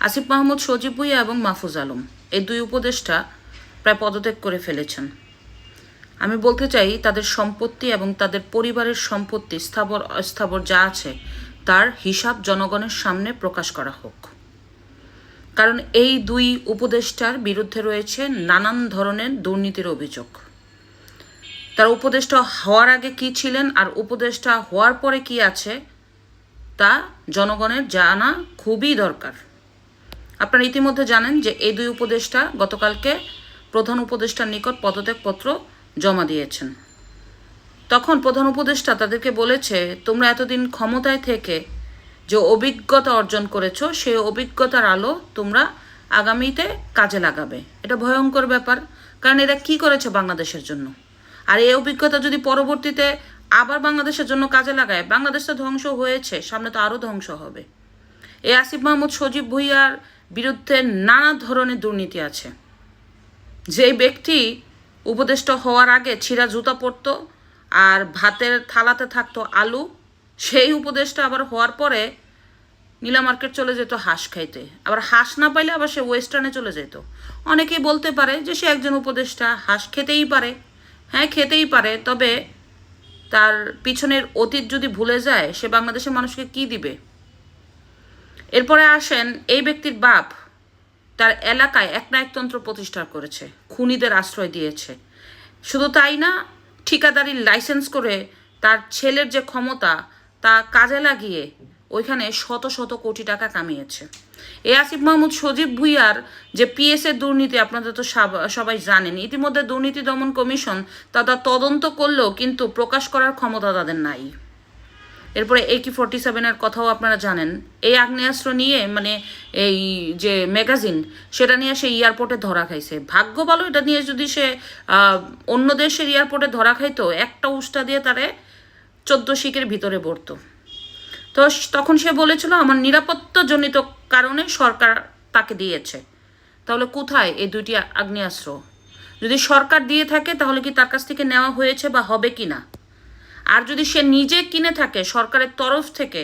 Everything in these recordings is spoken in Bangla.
আসিফ মাহমুদ, সজীব ভুইয়া এবং মাহফুজ আলম। এই দুই উপদেষ্টা প্রায় পদত্যাগ করে ফেলেছেন। আমি বলতে চাই, তাদের সম্পত্তি এবং তাদের পরিবারের সম্পত্তি, স্থাবর, অস্থাবর যা আছে, তার হিসাব জনগণের সামনে প্রকাশ করা হোক। কারণ এই দুই উপদেষ্টার বিরুদ্ধে রয়েছে নানান ধরনের দুর্নীতির অভিযোগ। তার উপদেষ্টা হওয়ার আগে কি ছিলেন আর উপদেষ্টা হওয়ার পরে কি আছে, তা জনগণের জানা খুবই দরকার। আপনারা ইতিমধ্যে জানেন যে এই দুই উপদেষ্টা গতকালকে প্রধান উপদেষ্টার নিকট পদত্যাগপত্র জমা দিয়েছেন। তখন প্রধান উপদেষ্টা তাদেরকে বলেছে, তোমরা এতদিন ক্ষমতায় থেকে যে অভিজ্ঞতা অর্জন করেছ, সেই অভিজ্ঞতার আলো তোমরা আগামীতে কাজে লাগাবে। এটা ভয়ঙ্কর ব্যাপার, কারণ এরা কি করেছে বাংলাদেশের জন্য? আর এই অভিজ্ঞতা যদি পরবর্তীতে আবার বাংলাদেশের জন্য কাজে লাগায়, বাংলাদেশ তো ধ্বংস হয়েছে, সামনে তো আরও ধ্বংস হবে। এ আসিফ মাহমুদ সজীব ভুইয়ার বিরুদ্ধে নানা ধরনের দুর্নীতি আছে। যেই ব্যক্তি উপদেষ্টা হওয়ার আগে ছিঁড়া জুতা পরতো আর ভাতের থালাতে থাকতো আলু, সেই উপদেশটা আবার হওয়ার পরে নীলা মার্কেট চলে যেত হাঁস খাইতে। আবার হাঁস না পাইলে আবার সে ওয়েস্টার্নে চলে যেত। অনেকেই বলতে পারে যে সে একজন উপদেষ্টা, হাঁস খেতেই পারে। হ্যাঁ খেতেই পারে, তবে তার পিছনের অতীত যদি ভুলে যায়, সে বাংলাদেশের মানুষকে কি দিবে? এরপরে আসেন এই ব্যক্তির বাপ। তার এলাকায় এক একনায়কতন্ত্র প্রতিষ্ঠা করেছে, খুনিদের আশ্রয় দিয়েছে। শুধু তাই না, ঠিকাদারির লাইসেন্স করে তার ছেলের যে ক্ষমতা, তা কাজে লাগিয়ে ওইখানে শত শত কোটি টাকা কামিয়েছে। এ আসিফ মাহমুদ সজীব ভুইয়ার যে পিএস এর দুর্নীতি, আপনাদের তো সাব- সবাই জানেন, ইতিমধ্যে দুর্নীতি দমন কমিশন তারা তদন্ত করলেও কিন্তু প্রকাশ করার ক্ষমতা তাদের নাই। এরপরে একি ফোরটি সেভেনের কথাও আপনারা জানেন। এই আগ্নেয়াস্ত্র নিয়ে মানে এই যে ম্যাগাজিন, সেটা নিয়ে সে এয়ারপোর্টে ধরা খাইছে। ভাগ্য ভালো, এটা নিয়ে যদি সে অন্য দেশের এয়ারপোর্টে ধরা খাইতো, একটা উষ্টা দিয়ে তারে চোদ্দ শিকের ভিতরে পড়তো তো তখন সে বলেছিল, আমার নিরাপত্তাজনিত কারণে সরকার তাকে দিয়েছে। তাহলে কোথায় এই দুইটি আগ্নেয়াস্ত্র? যদি সরকার দিয়ে থাকে, তাহলে কি তার কাছ থেকে নেওয়া হয়েছে বা হবে কি না আর যদি সে নিজে কিনে থাকে সরকারের তরফ থেকে,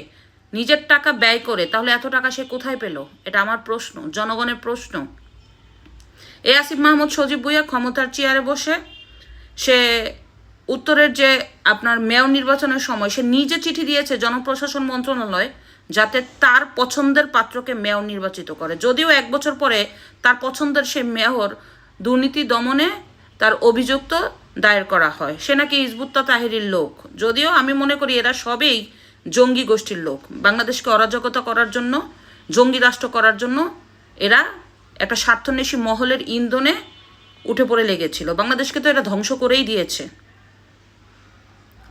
নিজের টাকা ব্যয় করে, তাহলে এত টাকা সে কোথায় পেল? এটা আমার প্রশ্ন, জনগণের প্রশ্ন। এ আসিফ মাহমুদ সজীব ভুইয়া ক্ষমতার চেয়ারে বসে, সে উত্তরের যে আপনার মেয়র নির্বাচনের সময় সে নিজে চিঠি দিয়েছে জনপ্রশাসন মন্ত্রণালয় যাতে তার পছন্দের পাত্রকে মেয়র নির্বাচিত করে। যদিও এক বছর পরে তার পছন্দের সে মেয়র দুর্নীতি দমনে তার অভিযুক্ত দায়ের করা হয়। সে নাকি ইজবুত্তা তাহিরির লোক। যদিও আমি মনে করি এরা সবেই জঙ্গি গোষ্ঠীর লোক। বাংলাদেশকে অরাজকতা করার জন্য, জঙ্গি রাষ্ট্র করার জন্য এরা একটা স্বার্থন্বেষী মহলের ইন্ধনে উঠে পড়ে লেগেছিল। বাংলাদেশকে তো এরা ধ্বংস করেই দিয়েছে।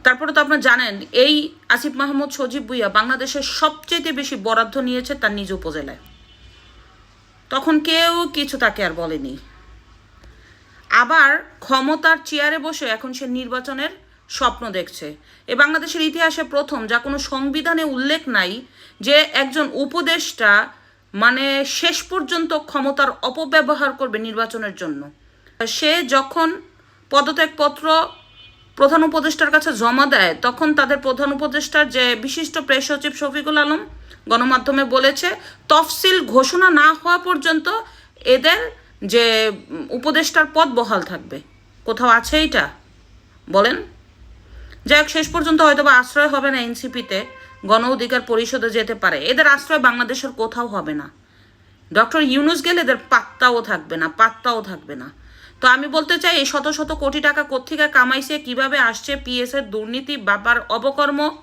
তারপরে তো আপনারা জানেন, এই আসিফ মাহমুদ সজীব ভুইয়া বাংলাদেশের সবচেয়ে বেশি বরাদ্দ নিয়েছে তার নিজ উপজেলায়। তখন কেউ কিছু তাকে আর বলেনি। আবার ক্ষমতার চেয়ারে বসে এখন সে নির্বাচনের স্বপ্ন দেখছে। এ বাংলাদেশের ইতিহাসে প্রথম, যা কোনো সংবিধানে উল্লেখ নাই, যে একজন উপদেষ্টা মানে শেষ পর্যন্ত ক্ষমতার অপব্যবহার করবে নির্বাচনের জন্য। সে যখন পদত্যাগপত্র প্রধান উপদেষ্টার কাছে জমা দেয়, তখন তাদের প্রধান উপদেষ্টার যে বিশিষ্ট প্রেস সচিব শফিকুল আলম গণমাধ্যমে বলেছে, তফসিল ঘোষণা না হওয়া পর্যন্ত এদের যে উপদেষ্টার পদ বহাল থাকবে। কোথাও আছে এইটা? বলেন। যাই হোক শেষ পর্যন্ত হয়তো বা আশ্রয় হবে না এনসিপিতে, গণ অধিকার পরিষদে যেতে পারে। এদের আশ্রয় বাংলাদেশের কোথাও হবে না। ডক্টর ইউনুস গেলে এদের পাত্তাও থাকবে না, পাত্তাও থাকবে না। তো আমি বলতে চাই, এই শত শত কোটি টাকা কোথেকে কামাইছে, কীভাবে আসছে পিএস এর দুর্নীতি, বাবার অবকর্ম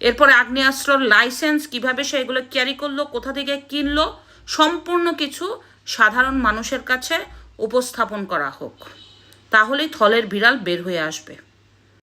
এরপরে আগ্নেয়াস্ত্রর লাইসেন্স কীভাবে সে এগুলো ক্যারি করল, কোথা থেকে কিনলো, সম্পূর্ণ কিছু সাধারণ মানুষের কাছে উপস্থাপন করা হোক। তাহলেই থলের বিড়াল বের হয়ে আসবে।